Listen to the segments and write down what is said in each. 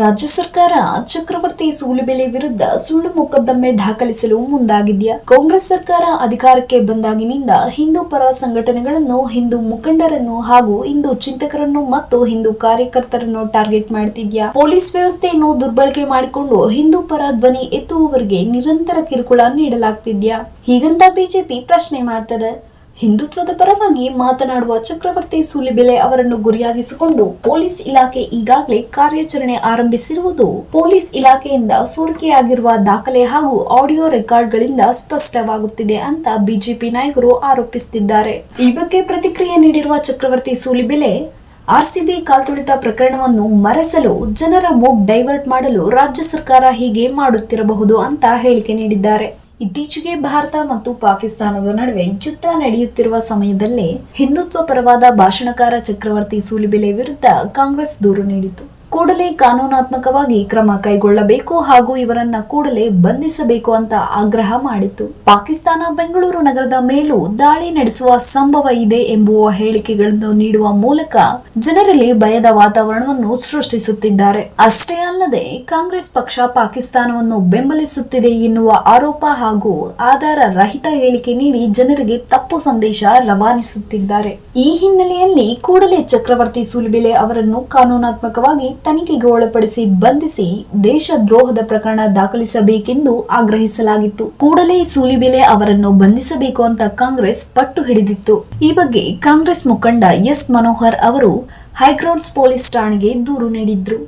ರಾಜ್ಯ ಸರ್ಕಾರ ಚಕ್ರವರ್ತಿ ಸೂಲಿಬೆಲೆ ವಿರುದ್ಧ ಸುಳ್ಳು ಮೊಕದ್ದಮೆ ದಾಖಲಿಸಲು ಮುಂದಾಗಿದೆಯಾ? ಕಾಂಗ್ರೆಸ್ ಸರ್ಕಾರ ಅಧಿಕಾರಕ್ಕೆ ಬಂದಾಗಿನಿಂದ ಹಿಂದೂ ಪರ ಸಂಘಟನೆಗಳನ್ನು, ಹಿಂದೂ ಮುಖಂಡರನ್ನು ಹಾಗೂ ಹಿಂದೂ ಚಿಂತಕರನ್ನು ಮತ್ತು ಹಿಂದೂ ಕಾರ್ಯಕರ್ತರನ್ನು ಟಾರ್ಗೆಟ್ ಮಾಡುತ್ತಿದೆಯಾ ಪೊಲೀಸ್ ವ್ಯವಸ್ಥೆಯನ್ನು ದುರ್ಬಳಕೆ ಮಾಡಿಕೊಂಡು ಹಿಂದೂ ಪರ ಧ್ವನಿ ಎತ್ತುವವರಿಗೆ ನಿರಂತರ ಕಿರುಕುಳ ನೀಡಲಾಗ್ತಿದ್ಯಾ? ಹೀಗಂತ ಬಿಜೆಪಿ ಪ್ರಶ್ನೆ ಮಾಡ್ತದೆ. ಹಿಂದುತ್ವದ ಪರವಾಗಿ ಮಾತನಾಡುವ ಚಕ್ರವರ್ತಿ ಸೂಲಿಬೆಲೆ ಅವರನ್ನು ಗುರಿಯಾಗಿಸಿಕೊಂಡು ಪೊಲೀಸ್ ಇಲಾಖೆ ಈಗಾಗಲೇ ಕಾರ್ಯಾಚರಣೆ ಆರಂಭಿಸಿರುವುದು. ಪೊಲೀಸ್ ಇಲಾಖೆಯಿಂದ ಸೋರಿಕೆಯಾಗಿರುವ ದಾಖಲೆ ಹಾಗೂ ಆಡಿಯೋ ರೆಕಾರ್ಡ್ಗಳಿಂದ ಸ್ಪಷ್ಟವಾಗುತ್ತಿದೆ ಅಂತ ಬಿಜೆಪಿ ನಾಯಕರು ಆರೋಪಿಸುತ್ತಿದ್ದಾರೆ. ಈ ಬಗ್ಗೆ ಪ್ರತಿಕ್ರಿಯೆ ನೀಡಿರುವ ಚಕ್ರವರ್ತಿ ಸೂಲಿಬೆಲೆ, ಆರ್ಸಿಬಿ ಕಾಲ್ತುಳಿತ ಪ್ರಕರಣವನ್ನು ಮರೆಸಲು ಜನರ ಮೂಗ್ ಡೈವರ್ಟ್ ಮಾಡಲು ರಾಜ್ಯ ಸರ್ಕಾರ ಹೀಗೆ ಮಾಡುತ್ತಿರಬಹುದು ಅಂತ ಹೇಳಿಕೆ ನೀಡಿದ್ದಾರೆ. ಇತ್ತೀಚೆಗೆ ಭಾರತ ಮತ್ತು ಪಾಕಿಸ್ತಾನದ ನಡುವೆ ಯುದ್ಧ ನಡೆಯುತ್ತಿರುವ ಸಮಯದಲ್ಲೇ ಹಿಂದುತ್ವ ಪರವಾದ ಭಾಷಣಕಾರ ಚಕ್ರವರ್ತಿ ಸೂಲಿಬೆಲೆ ವಿರುದ್ಧ ಕಾಂಗ್ರೆಸ್ ದೂರು ನೀಡಿತು ಕೂಡಲೇ ಕಾನೂನಾತ್ಮಕವಾಗಿ ಕ್ರಮ ಕೈಗೊಳ್ಳಬೇಕು ಹಾಗೂ ಇವರನ್ನ ಕೂಡಲೇ ಬಂಧಿಸಬೇಕು ಅಂತ ಆಗ್ರಹ ಮಾಡಿತ್ತು. ಪಾಕಿಸ್ತಾನ ಬೆಂಗಳೂರು ನಗರದ ಮೇಲೂ ದಾಳಿ ನಡೆಸುವ ಸಂಭವ ಇದೆ ಎಂಬುವ ಹೇಳಿಕೆಗಳನ್ನು ನೀಡುವ ಮೂಲಕ ಜನರಲ್ಲಿ ಭಯದ ವಾತಾವರಣವನ್ನು ಸೃಷ್ಟಿಸುತ್ತಿದ್ದಾರೆ. ಅಷ್ಟೇ ಅಲ್ಲದೆ ಕಾಂಗ್ರೆಸ್ ಪಕ್ಷ ಪಾಕಿಸ್ತಾನವನ್ನು ಬೆಂಬಲಿಸುತ್ತಿದೆ ಎನ್ನುವ ಆರೋಪ ಹಾಗೂ ಆಧಾರ ರಹಿತ ಹೇಳಿಕೆ ನೀಡಿ ಜನರಿಗೆ ತಪ್ಪು ಸಂದೇಶ ರವಾನಿಸುತ್ತಿದ್ದಾರೆ. ಈ ಹಿನ್ನೆಲೆಯಲ್ಲಿ ಕೂಡಲೇ ಚಕ್ರವರ್ತಿ ಸೂಲಿಬೆಲೆ ಅವರನ್ನು ಕಾನೂನಾತ್ಮಕವಾಗಿ ತನಿಖೆಗೆ ಒಳಪಡಿಸಿ ಬಂಧಿಸಿ ದೇಶ ದ್ರೋಹದ ಪ್ರಕರಣ ದಾಖಲಿಸಬೇಕೆಂದು ಆಗ್ರಹಿಸಲಾಗಿತ್ತು. ಕೂಡಲೇ ಸೂಲಿಬೆಲೆ ಅವರನ್ನು ಬಂಧಿಸಬೇಕು ಅಂತ ಕಾಂಗ್ರೆಸ್ ಪಟ್ಟು ಹಿಡಿದಿತ್ತು. ಈ ಬಗ್ಗೆ ಕಾಂಗ್ರೆಸ್ ಮುಖಂಡ ಎಸ್ ಮನೋಹರ್ ಅವರು ಹೈಗ್ರೌಂಡ್ಸ್ ಪೊಲೀಸ್ ಠಾಣೆಗೆ ದೂರು ನೀಡಿದ್ರು.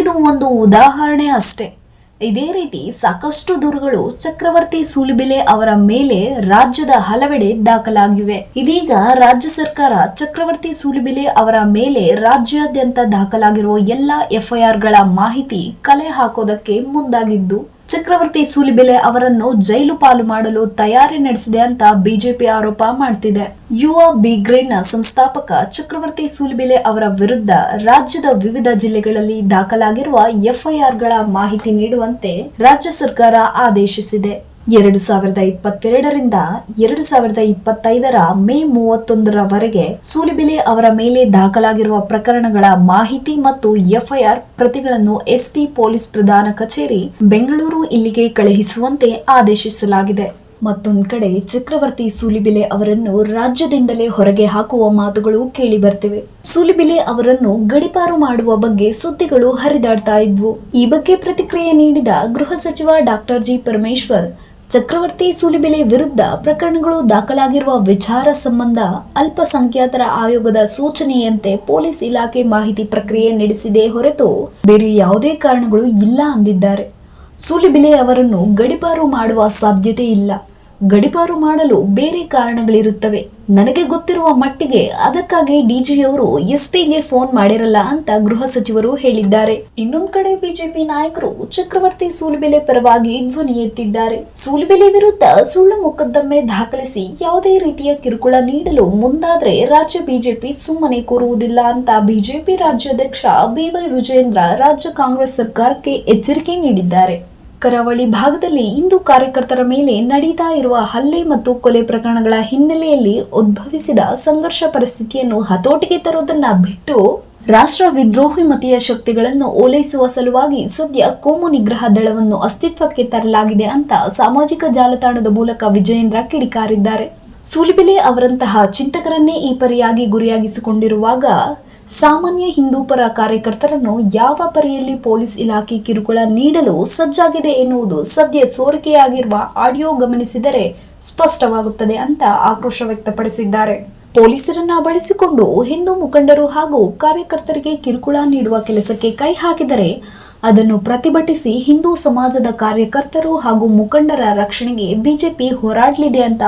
ಇದು ಒಂದು ಉದಾಹರಣೆ ಅಷ್ಟೇ. ಇದೇ ರೀತಿ ಸಾಕಷ್ಟು ದೂರುಗಳು ಚಕ್ರವರ್ತಿ ಸೂಲಿಬೆಲೆ ಅವರ ಮೇಲೆ ರಾಜ್ಯದ ಹಲವೆಡೆ ದಾಖಲಾಗಿವೆ. ಇದೀಗ ರಾಜ್ಯ ಸರ್ಕಾರ ಚಕ್ರವರ್ತಿ ಸೂಲಿಬೆಲೆ ಅವರ ಮೇಲೆ ರಾಜ್ಯಾದ್ಯಂತ ದಾಖಲಾಗಿರುವ ಎಲ್ಲಾ ಎಫ್ಐಆರ್ಗಳ ಮಾಹಿತಿ ಕಲೆ ಹಾಕೋದಕ್ಕೆ ಮುಂದಾಗಿದ್ದು ಚಕ್ರವರ್ತಿ ಸೂಲಿಬೆಲೆ ಅವರನ್ನು ಜೈಲು ಪಾಲು ಮಾಡಲು ತಯಾರಿ ನಡೆಸಿದೆ ಅಂತ ಬಿಜೆಪಿ ಆರೋಪ ಮಾಡ್ತಿದೆ. ಯುವ ಬಿ ಗ್ರೇಡ್ನ ಸಂಸ್ಥಾಪಕ ಚಕ್ರವರ್ತಿ ಸೂಲಿಬೆಲೆ ಅವರ ವಿರುದ್ಧ ರಾಜ್ಯದ ವಿವಿಧ ಜಿಲ್ಲೆಗಳಲ್ಲಿ ದಾಖಲಾಗಿರುವ ಎಫ್ಐಆರ್ಗಳ ಮಾಹಿತಿ ನೀಡುವಂತೆ ರಾಜ್ಯ ಸರ್ಕಾರ ಆದೇಶಿಸಿದೆ. ಎರಡು ಸಾವಿರದ ಇಪ್ಪತ್ತೆರಡರಿಂದ ಎರಡು ಸಾವಿರದ ಇಪ್ಪತ್ತೈದರ ಮೇ ಮೂವತ್ತೊಂದರವರೆಗೆ ಸೂಲಿಬೆಲೆ ಅವರ ಮೇಲೆ ದಾಖಲಾಗಿರುವ ಪ್ರಕರಣಗಳ ಮಾಹಿತಿ ಮತ್ತು ಎಫ್ಐಆರ್ ಪ್ರತಿಗಳನ್ನು ಎಸ್ಪಿ ಪೊಲೀಸ್ ಪ್ರಧಾನ ಕಚೇರಿ ಬೆಂಗಳೂರು ಇಲ್ಲಿಗೆ ಕಳುಹಿಸುವಂತೆ ಆದೇಶಿಸಲಾಗಿದೆ. ಮತ್ತೊಂದು ಕಡೆ ಚಕ್ರವರ್ತಿ ಸೂಲಿಬಿಲೆ ಅವರನ್ನು ರಾಜ್ಯದಿಂದಲೇ ಹೊರಗೆ ಹಾಕುವ ಮಾತುಗಳು ಕೇಳಿ ಬರ್ತಿವೆ ಸೂಲಿಬೆಲೆ ಅವರನ್ನು ಗಡಿಪಾರು ಮಾಡುವ ಬಗ್ಗೆ ಸುದ್ದಿಗಳು ಹರಿದಾಡ್ತಾ ಇದ್ವು. ಈ ಬಗ್ಗೆ ಪ್ರತಿಕ್ರಿಯೆ ನೀಡಿದ ಗೃಹ ಸಚಿವ ಡಾಕ್ಟರ್ ಜಿ ಪರಮೇಶ್ವರ್ ಚಕ್ರವರ್ತಿ ಸೂಲಿಬೆಲೆ ವಿರುದ್ಧ ಪ್ರಕರಣಗಳು ದಾಖಲಾಗಿರುವ ವಿಚಾರ ಸಂಬಂಧ ಅಲ್ಪಸಂಖ್ಯಾತರ ಆಯೋಗದ ಸೂಚನೆಯಂತೆ ಪೊಲೀಸ್ ಇಲಾಖೆ ಮಾಹಿತಿ ಪ್ರಕ್ರಿಯೆ ನಡೆಸಿದೆ ಹೊರತು ಬೇರೆ ಯಾವುದೇ ಕಾರಣಗಳು ಇಲ್ಲ ಅಂದಿದ್ದಾರೆ. ಸೂಲಿಬೆಲೆ ಅವರನ್ನು ಗಡಿಪಾರು ಮಾಡುವ ಸಾಧ್ಯತೆ ಇಲ್ಲ. ಗಡಿಪಾರು ಮಾಡಲು ಬೇರೆ ಕಾರಣಗಳಿರುತ್ತವೆ. ನನಗೆ ಗೊತ್ತಿರುವ ಮಟ್ಟಿಗೆ ಅದಕ್ಕಾಗಿ ಡಿಜಿಯವರು ಎಸ್ಪಿಗೆ ಫೋನ್ ಮಾಡಿರಲ್ಲ ಅಂತ ಗೃಹ ಸಚಿವರು ಹೇಳಿದ್ದಾರೆ. ಇನ್ನೊಂದ್ ಕಡೆ ಬಿಜೆಪಿ ನಾಯಕರು ಚಕ್ರವರ್ತಿ ಸೂಲಿಬೆಲೆ ಪರವಾಗಿ ಧ್ವನಿ ಎತ್ತಿದ್ದಾರೆ. ಸೂಲಿಬೆಲೆ ವಿರುದ್ಧ ಸುಳ್ಳು ಮೊಕದ್ದಮೆ ದಾಖಲಿಸಿ ಯಾವುದೇ ರೀತಿಯ ಕಿರುಕುಳ ನೀಡಲು ಮುಂದಾದ್ರೆ ರಾಜ್ಯ ಬಿಜೆಪಿ ಸುಮ್ಮನೆ ಕೂರುವುದಿಲ್ಲ ಅಂತ ಬಿಜೆಪಿ ರಾಜ್ಯಾಧ್ಯಕ್ಷ ಬಿವೈ ವಿಜಯೇಂದ್ರ ರಾಜ್ಯ ಕಾಂಗ್ರೆಸ್ ಸರ್ಕಾರಕ್ಕೆ ಎಚ್ಚರಿಕೆ ನೀಡಿದ್ದಾರೆ. ಕರಾವಳಿ ಭಾಗದಲ್ಲಿ ಇಂದು ಕಾರ್ಯಕರ್ತರ ಮೇಲೆ ನಡೀತಾ ಇರುವ ಹಲ್ಲೆ ಮತ್ತು ಕೊಲೆ ಪ್ರಕರಣಗಳ ಹಿನ್ನೆಲೆಯಲ್ಲಿ ಉದ್ಭವಿಸಿದ ಸಂಘರ್ಷ ಪರಿಸ್ಥಿತಿಯನ್ನು ಹತೋಟಿಗೆ ತರುವುದನ್ನ ಬಿಟ್ಟು ರಾಷ್ಟ್ರ ವಿದ್ರೋಹಿ ಮತೀಯ ಶಕ್ತಿಗಳನ್ನು ಓಲೈಸುವ ಸಲುವಾಗಿ ಸದ್ಯ ಕೋಮು ನಿಗ್ರಹ ದಳವನ್ನು ಅಸ್ತಿತ್ವಕ್ಕೆ ತರಲಾಗಿದೆ ಅಂತ ಸಾಮಾಜಿಕ ಜಾಲತಾಣದ ಮೂಲಕ ವಿಜಯೇಂದ್ರ ಕಿಡಿಕಾರಿದ್ದಾರೆ. ಸೂಲಿಬೆಲೆ ಅವರಂತಹ ಚಿಂತಕರನ್ನೇ ಈ ಪರಿಯಾಗಿ ಗುರಿಯಾಗಿಸಿಕೊಂಡಿರುವಾಗ ಸಾಮಾನ್ಯ ಹಿಂದೂ ಪರ ಕಾರ್ಯಕರ್ತರನ್ನು ಯಾವ ಪರಿಯಲ್ಲಿ ಪೊಲೀಸ್ ಇಲಾಖೆ ಕಿರುಕುಳ ನೀಡಲು ಸಜ್ಜಾಗಿದೆ ಎನ್ನುವುದು ಸದ್ಯ ಸೋರಿಕೆಯಾಗಿರುವ ಆಡಿಯೋ ಗಮನಿಸಿದರೆ ಸ್ಪಷ್ಟವಾಗುತ್ತದೆ ಅಂತ ಆಕ್ರೋಶ ವ್ಯಕ್ತಪಡಿಸಿದ್ದಾರೆ. ಪೊಲೀಸರನ್ನ ಬಳಸಿಕೊಂಡು ಹಿಂದೂ ಮುಖಂಡರು ಹಾಗೂ ಕಾರ್ಯಕರ್ತರಿಗೆ ಕಿರುಕುಳ ನೀಡುವ ಕೆಲಸಕ್ಕೆ ಕೈ ಹಾಕಿದರೆ ಅದನ್ನು ಪ್ರತಿಭಟಿಸಿ ಹಿಂದೂ ಸಮಾಜದ ಕಾರ್ಯಕರ್ತರು ಹಾಗೂ ಮುಖಂಡರ ರಕ್ಷಣೆಗೆ ಬಿಜೆಪಿ ಹೋರಾಡಲಿದೆ ಅಂತ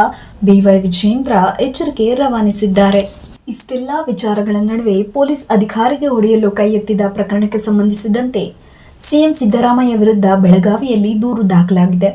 ಬಿವೈ ವಿಜಯೇಂದ್ರ ಎಚ್ಚರಿಕೆ ರವಾನಿಸಿದ್ದಾರೆ. ಇಷ್ಟೆಲ್ಲ ವಿಚಾರಗಳ ನಡುವೆ ಪೊಲೀಸ್ ಅಧಿಕಾರಿಗೆ ಹೊಡೆಯಲು ಕೈ ಎತ್ತಿದ ಪ್ರಕರಣಕ್ಕೆ ಸಂಬಂಧಿಸಿದಂತೆ ಸಿಎಂ ಸಿದ್ದರಾಮಯ್ಯ ವಿರುದ್ಧ ಬೆಳಗಾವಿಯಲ್ಲಿ ದೂರು ದಾಖಲಾಗಿದೆ.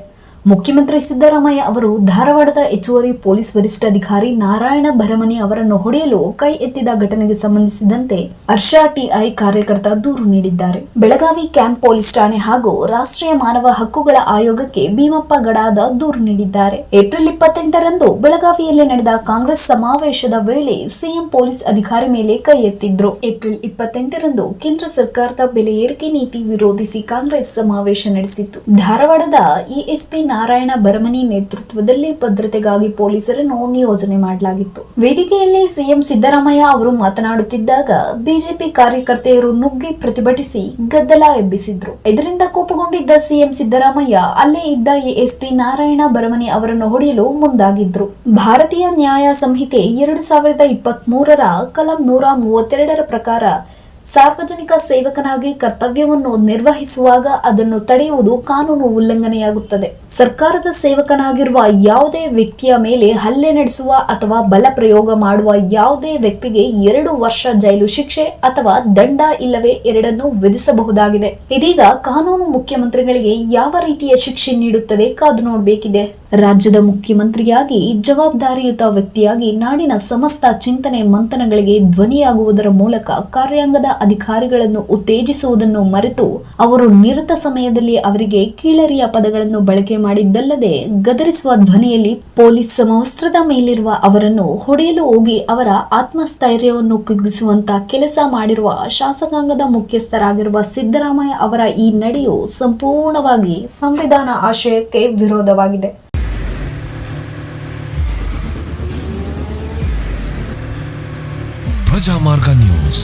ಮುಖ್ಯಮಂತ್ರಿ ಸಿದ್ದರಾಮಯ್ಯ ಅವರು ಧಾರವಾಡದ ಹೆಚ್ಚುವರಿ ಪೊಲೀಸ್ ವರಿಷ್ಠಾಧಿಕಾರಿ ನಾರಾಯಣ ಭರಮನಿ ಅವರನ್ನು ಹೊಡೆಯಲು ಕೈ ಎತ್ತಿದ ಘಟನೆಗೆ ಸಂಬಂಧಿಸಿದಂತೆ ಹರ್ಷ ಟಿಐ ಕಾರ್ಯಕರ್ತ ದೂರು ನೀಡಿದ್ದಾರೆ. ಬೆಳಗಾವಿ ಕ್ಯಾಂಪ್ ಪೊಲೀಸ್ ಠಾಣೆ ಹಾಗೂ ರಾಷ್ಟ್ರೀಯ ಮಾನವ ಹಕ್ಕುಗಳ ಆಯೋಗಕ್ಕೆ ಭೀಮಪ್ಪ ಗಡಾದ ದೂರು ನೀಡಿದ್ದಾರೆ. ಏಪ್ರಿಲ್ ಇಪ್ಪತ್ತೆಂಟರಂದು ಬೆಳಗಾವಿಯಲ್ಲಿ ನಡೆದ ಕಾಂಗ್ರೆಸ್ ಸಮಾವೇಶದ ವೇಳೆ ಸಿಎಂ ಪೊಲೀಸ್ ಅಧಿಕಾರಿ ಮೇಲೆ ಕೈ ಎತ್ತಿದ್ರು. ಏಪ್ರಿಲ್ ಇಪ್ಪತ್ತೆಂಟರಂದು ಕೇಂದ್ರ ಸರ್ಕಾರದ ಬೆಲೆ ಏರಿಕೆ ನೀತಿ ವಿರೋಧಿಸಿ ಕಾಂಗ್ರೆಸ್ ಸಮಾವೇಶ ನಡೆಸಿತ್ತು. ಧಾರವಾಡದ ಇಎಸ್ಪಿ ನಾರಾಯಣ ಬರಮನಿ ನೇತೃತ್ವದಲ್ಲಿ ಭದ್ರತೆಗಾಗಿ ಪೊಲೀಸರನ್ನು ನಿಯೋಜನೆ ಮಾಡಲಾಗಿತ್ತು. ವೇದಿಕೆಯಲ್ಲಿ ಸಿಎಂ ಸಿದ್ದರಾಮಯ್ಯ ಅವರು ಮಾತನಾಡುತ್ತಿದ್ದಾಗ ಬಿಜೆಪಿ ಕಾರ್ಯಕರ್ತೆಯರು ನುಗ್ಗಿ ಪ್ರತಿಭಟಿಸಿ ಗದ್ದಲ ಎಬ್ಬಿಸಿದ್ರು. ಇದರಿಂದ ಕೋಪಗೊಂಡಿದ್ದ ಸಿಎಂ ಸಿದ್ದರಾಮಯ್ಯ ಅಲ್ಲೇ ಇದ್ದ ಎಎಸ್ಪಿ ನಾರಾಯಣ ಬರಮನಿ ಅವರನ್ನು ಹೊಡೆಯಲು ಮುಂದಾಗಿದ್ರು. ಭಾರತೀಯ ನ್ಯಾಯ ಸಂಹಿತೆ ಎರಡು ಸಾವಿರದ ಇಪ್ಪತ್ತ್ ಮೂರರ ಕಲಂ ನೂರ ಮೂವತ್ತೆರಡರ ಪ್ರಕಾರ ಸಾರ್ವಜನಿಕ ಸೇವಕನಾಗಿ ಕರ್ತವ್ಯವನ್ನು ನಿರ್ವಹಿಸುವಾಗ ಅದನ್ನು ತಡೆಯುವುದು ಕಾನೂನು ಉಲ್ಲಂಘನೆಯಾಗುತ್ತದೆ. ಸರ್ಕಾರದ ಸೇವಕನಾಗಿರುವ ಯಾವುದೇ ವ್ಯಕ್ತಿಯ ಮೇಲೆ ಹಲ್ಲೆ ನಡೆಸುವ ಅಥವಾ ಬಲ ಪ್ರಯೋಗ ಮಾಡುವ ಯಾವುದೇ ವ್ಯಕ್ತಿಗೆ ಎರಡು ವರ್ಷ ಜೈಲು ಶಿಕ್ಷೆ ಅಥವಾ ದಂಡ ಇಲ್ಲವೇ ಎರಡನ್ನು ವಿಧಿಸಬಹುದಾಗಿದೆ. ಇದೀಗ ಕಾನೂನು ಮುಖ್ಯಮಂತ್ರಿಗಳಿಗೆ ಯಾವ ರೀತಿಯ ಶಿಕ್ಷೆ ನೀಡುತ್ತದೆ ಕಾದು ನೋಡಬೇಕಿದೆ. ರಾಜ್ಯದ ಮುಖ್ಯಮಂತ್ರಿಯಾಗಿ, ಜವಾಬ್ದಾರಿಯುತ ವ್ಯಕ್ತಿಯಾಗಿ ನಾಡಿನ ಸಮಸ್ತ ಚಿಂತನೆ ಮಂಥನಗಳಿಗೆ ಧ್ವನಿಯಾಗುವುದರ ಮೂಲಕ ಕಾರ್ಯಾಂಗದ ಅಧಿಕಾರಿಗಳನ್ನು ಉತ್ತೇಜಿಸುವುದನ್ನು ಮರೆತು ಅವರು ನಿರತ ಸಮಯದಲ್ಲಿ ಅವರಿಗೆ ಕೀಳರಿಯ ಪದಗಳನ್ನು ಬಳಕೆ ಮಾಡಿದ್ದಲ್ಲದೆ ಗದರಿಸುವ ಧ್ವನಿಯಲ್ಲಿ ಪೊಲೀಸ್ ಸಮವಸ್ತ್ರದ ಮೇಲಿರುವ ಅವರನ್ನು ಹೊಡೆಯಲು ಹೋಗಿ ಅವರ ಆತ್ಮಸ್ಥೈರ್ಯವನ್ನು ಕುಗ್ಗಿಸುವಂತ ಕೆಲಸ ಮಾಡಿರುವ ಶಾಸಕಾಂಗದ ಮುಖ್ಯಸ್ಥರಾಗಿರುವ ಸಿದ್ದರಾಮಯ್ಯ ಅವರ ಈ ನಡೆಯು ಸಂಪೂರ್ಣವಾಗಿ ಸಂವಿಧಾನ ಆಶಯಕ್ಕೆ ವಿರೋಧವಾಗಿದೆ. ಪ್ರಜಾಮಾರ್ಗ ನ್ಯೂಸ್.